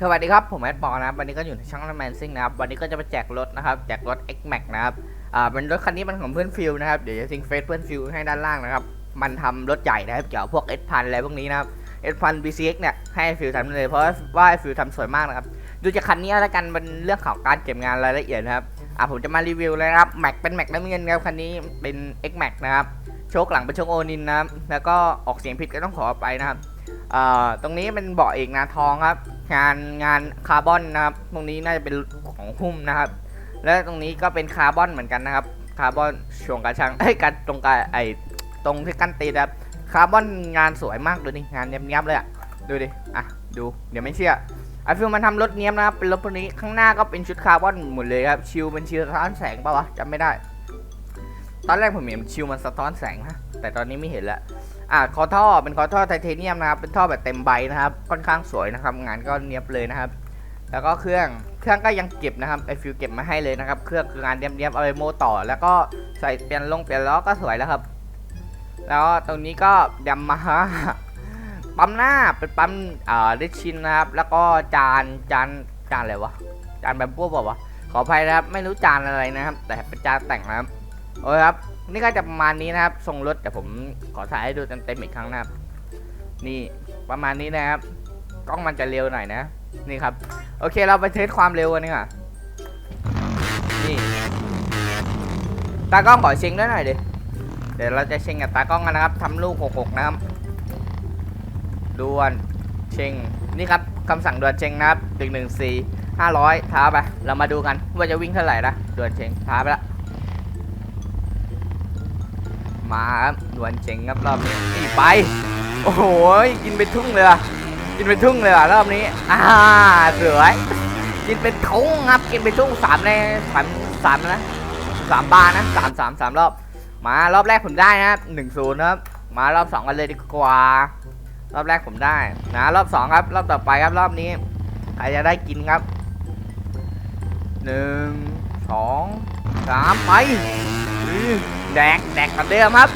สวัสดีครับ ผมแอดปอนะครับวันนี้ก็อยู่ในช่องแมนซิ่งนะครับ วันนี้ก็จะมาแจกรถนะครับ แจกรถ X Max นะครับ อ่า เป็นรถคันนี้มันของเพื่อนฟิลนะครับ เดี๋ยวจะทิ้งเฟซเพื่อนฟิลให้ด้านล่างนะครับ มันทำรถใหญ่นะครับ เกี่ยวกับพวก S พันอะไรพวกนี้นะครับ S พัน BCX เนี่ย ให้ฟิลทำเลย เพราะว่าฟิลทำสวยมากนะครับ ดูจากคันนี้แล้วกันมันเรื่องของการเก็บงานรายละเอียดนะครับ อ่า ผมจะมารีวิวเลยนะครับ Max เป็น Max น้ำเงินครับ คันนี้เป็น X Max นะครับ โชคหลังเป็นโชคโอนินนะครับ แล้วก็ออกเสียงผิดก็ต้องขออภัยนะครับ เอ่อตรงนี้เป็นเบาะเอกนาทองครับ งานงานคาร์บอนนะครับ ตรงนี้น่าจะเป็นของหุ้มนะครับ แล้วตรงนี้ก็เป็นคาร์บอนเหมือนกันนะครับคาร์บอนช่วงกระชังเอ้ยกันตรงกระไอตรงที่กั้นตีนะครับคาร์บอนงานสวยมากดูดิงานเนียบๆเลยอะดูดิอะดูเดี๋ยวไม่เชื่อไอฟิลมันทำรถเนี้ยบนะครับเป็นรถพวกนี้ข้างหน้าก็เป็นชุดคาร์บอนหมดเลยครับชิลเป็นชิลสะท้อนแสงปะวะจำไม่ได้ ตอนแรกผมเห็นชิลมันสะท้อนแสงนะแต่ตอนนี้ไม่เห็นแล้ว อ่าคอท่อเป็นคอท่อไทเทเนียมนะครับ เป็นท่อแบบเต็มใบนะครับ ค่อนข้างสวยนะครับ งานก็เนียบเลยนะครับ แล้วก็เครื่องเครื่องก็ยังเก็บนะครับไอฟิวเก็บมาให้เลยนะครับ เครื่องคืองานเนียบๆเอาไปโมต่อ แล้วก็ใส่เปลี่ยนลงเปลี่ยนล้อก็สวยแล้วครับ แล้วตรงนี้ก็ยำมาฮะปั๊มหน้าเป็นปั๊มอ่าดิชินนะครับ แล้วก็จานจานจานอะไรวะจานแบบพวกบอกว่าวะขออภัยนะครับ ไม่รู้จานอะไรนะครับ แต่เป็นจานแต่งนะครับโอ้ยครับ นี่ก็จะประมาณนี้นะครับ ทรงรถแต่ผมขอถ่ายให้ดูเต็มๆอีกครั้งนะครับ นี่ประมาณนี้นะครับ กล้องมันจะเร็วหน่อยนะ นี่ครับ โอเคเราไปเทสความเร็วกันดีกว่านี่ตากล้องขอเช็งด้วยหน่อยดิ เดี๋ยวเราจะเช็งกับตากล้องกันนะครับทำลูกหกๆนะครับด่วนเช็งนี่ครับคำสั่งด่วนเช็งนะครับหนึ่งหนึ่งสี่ห้าร้อยท้าไป เรามาดูกันว่าจะวิ่งเท่าไหร่นะด่วนเช็งท้าไปละ มาครับดวนเจ๋งครับรอบนี้นี่ไป โอ้โหกินเป็นทุ่งเลยว่ะกินเป็นทุ่งเลยว่ะรอบนี้อ่าสวยกินเป็นทุ่งครับกินเป็นทุ่งสามในสามสามนะสามบาร์นะสามสามสามรอบ มารอบแรกผมได้นะครับหนึ่งศูนย์ครับ มารอบสองกันเลยดีกว่า รอบแรกผมได้นะรอบสองครับ รอบต่อไปครับรอบนี้ใครจะได้กินครับหนึ่งสองสามไป แดกแดกเหมือนเดิมครับ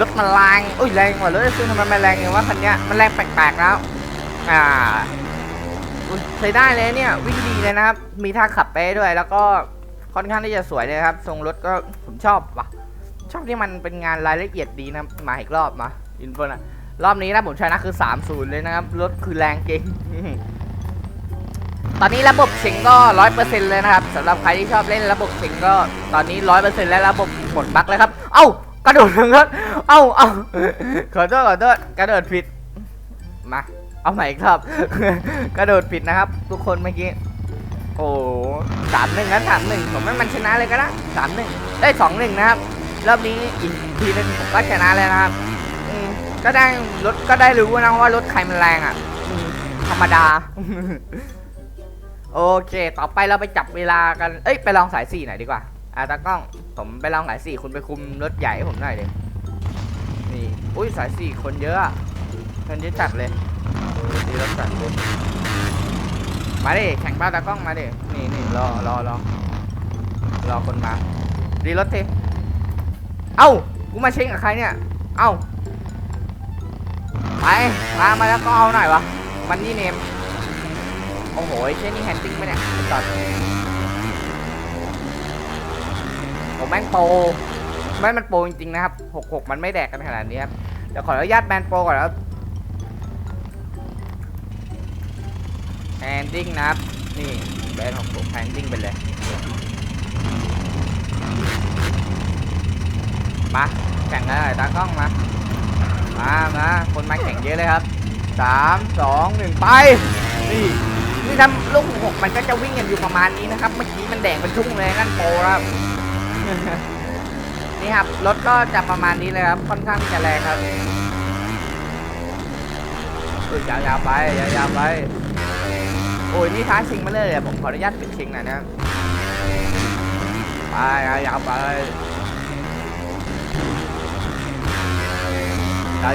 รถมันแรงอุ้ยแรงกว่ารถซึ่งทำไมมันแรงอย่างว่าคันเนี้ยมันแรงแปลกๆแล้ว อ่าใช้ได้เลยเนี่ยวิ่งดีเลยนะครับ มีท่าขับไปด้วย แล้วก็ค่อนข้างที่จะสวยเลยครับ ทรงรถก็ผมชอบว่ะ ชอบที่มันเป็นงานรายละเอียดดีนะมาอีกรอบมาอินโฟนะรอบนี้นะผมชนะคือ 3-0 เลยนะครับรถคือแรงเก่ง ตอนนี้ระบบเสียงก็ร้อยเปอร์เซ็นต์เลยนะครับสำหรับใครที่ชอบเล่นระบบเสียงก็ตอนนี้ร้อยเปอร์เซ็นต์แล้วระบบหมดบั๊กแล้วครับ เอ้ากระโดดถึงครับเอ้าเอ้าขอโทษขอโทษกระโดดผิดมาเอาใหม่อีกรอบกระโดดผิดนะครับ ทุกคนเมื่อกี้โอ้สามหนึ่งนะสามหนึ่งผมว่ามันชนะเลยก็ได้สามหนึ่งได้สองหนึ่งนะครับรอบนี้อีกทีนึงผมก็ชนะเลยนะครับก็ได้รถก็ได้รู้นะว่ารถใครมันแรงอะธรรมดา โอเค ต่อไปเราไปจับเวลากัน เอ้ย ไปลองสายสี่หน่อยดีกว่า อะตากล้อง ผมไปลองสายสี่คุณไปคุมรถใหญ่ให้ผมหน่อยดินี่ อุ้ยสายสี่คนเยอะอะคนเยอะจัดเลยดีรถจัดเลย มาดิ แข่งบ้าตากล้องมาดิ นี่นี่รอรอรอรอคนมา ดีรถเทเอ้า กูมาเช็คกับใครเนี่ย เอ้า ไป มา มาแล้วก็เอาหน่อยวะ มันนี่เนม โอ้โหเช่นนี่แฮนดิ้งไหมเนี่ยไอ้ตัดผมแม่งโปรแม่งมันโปรจริงๆนะครับหกหกมันไม่แดกกันขนาดนี้ครับเดี๋ยวขออนุญาตแบนโปรก่อนแล้วแฮนดิ้งนะครับ นี่แบนของผมแฮนดิ้งไปเลยมาแข่งกันเลยตากล้องมา มามาคนมาแข่งเยอะเลยครับสามสองหนึ่งไปนี่ นี่ทำลูกหกมันก็จะวิ่งกันอยู่ประมาณนี้นะครับ เมื่อกี้มันแดงเป็นทุ่งเลยนั่นโปรครับนี่ครับรถก็จะประมาณนี้เลยครับ ค่อนข้างจะแรงครับเออยาวๆไปยาวๆไป โอ้ยนี่ท้าชิงมาเลยผมขออนุญาตปิดชิงหน่อยนะไปยาวๆไป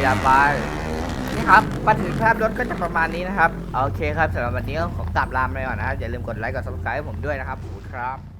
ยาวๆไป ครับมาถึงภาพรถก็จะประมาณนี้นะครับ โอเคครับสำหรับวันนี้ก็ขอกลับลามไปก่อนนะครับอย่าลืมกดไลค์กด subscribe ให้ผมด้วยนะครับขอบคุณครับ